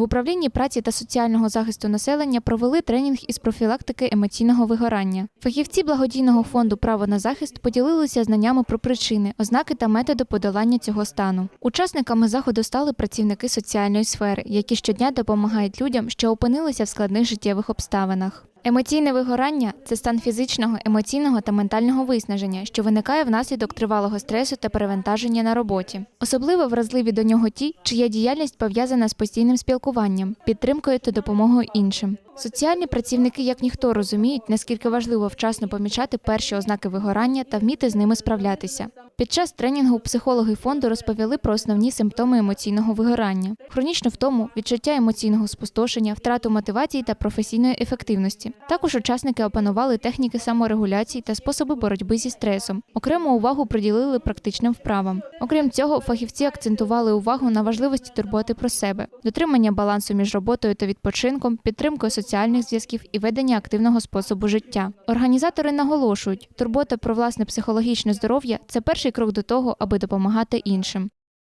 В управлінні праці та соціального захисту населення провели тренінг із профілактики емоційного вигорання. Фахівці благодійного фонду Право на захист поділилися знаннями про причини, ознаки та методи подолання цього стану. Учасниками заходу стали працівники соціальної сфери, які щодня допомагають людям, що опинилися в складних життєвих обставинах. Емоційне вигорання це стан фізичного, емоційного та ментального виснаження, що виникає внаслідок тривалого стресу та перевантаження на роботі. Особливо вразливі до нього ті, чия діяльність пов'язана з постійним спілкуванням, підтримкою та допомогою іншим. Соціальні працівники, як ніхто, розуміють, наскільки важливо вчасно помічати перші ознаки вигорання та вміти з ними справлятися. Під час тренінгу психологи фонду розповіли про основні симптоми емоційного вигорання: хронічну втому, відчуття емоційного спустошення, втрату мотивації та професійної ефективності. Також учасники опанували техніки саморегуляції та способи боротьби зі стресом. Окрему увагу приділили практичним вправам. Окрім цього, фахівці акцентували увагу на важливості турботи про себе, дотримання балансу між роботою та відпочинком, підтримкою соціальних зв'язків і ведення активного способу життя. Організатори наголошують, турбота про власне психологічне здоров'я це перший крок до того, аби допомагати іншим.